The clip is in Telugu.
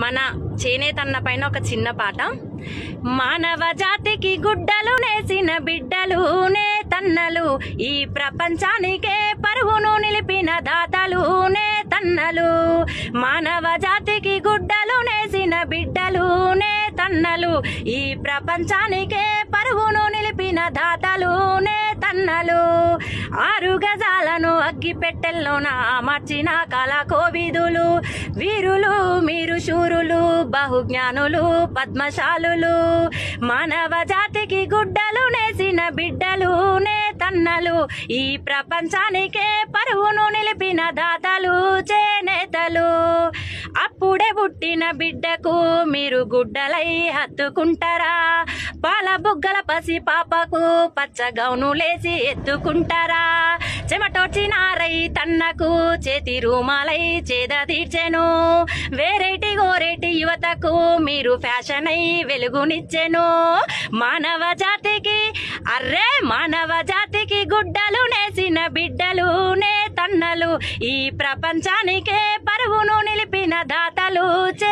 మన చేనేతన్న పైన ఒక చిన్న పాట. మానవ జాతికి గుడ్డలు నేసిన బిడ్డలు నే తన్నలు ఈ ప్రపంచానికే పరువును నిలిపిన దాతలు నే తన్నలు మానవ జాతికి గుడ్డలు నేసిన బిడ్డలు నే తన్నలు ఈ ప్రపంచానికే పరువును నిలిపిన దాతలు నే తన్నలు ఆరు గజాలను అగ్గి పెట్టెల్లోన అమర్చిన కళ కోవిదులు వీరులు మీరు శూరులు బహుజ్ఞానులు పద్మశాలులు మానవ జాతికి గుడ్డలు నేసిన బిడ్డలు నే తన్నలు ఈ ప్రపంచానికే పరువును నిలిపిన దాతలు చేనేతలు. అప్పుడే పుట్టిన బిడ్డకు మీరు గుడ్డలై హత్తుకుంటారా? పాల బుగ్గల పసి పాపకు పచ్చగౌను లేసి ఎత్తుకుంటారా? చెమటొచ్చిన రైతన్నకు చేతి రూమాలై చేద తీర్చెను. వేరేటి గోరేటి యువతకు మీరు ఫ్యాషన్ అయి వెలుగునిచ్చెను. మానవ జాతికి అర్రే మానవ జాతికి గుడ్డలు నేసిన బిడ్డలు నే తన్నలు. ఈ ప్రపంచానికే పరువును నిలిపిన దాతలు చే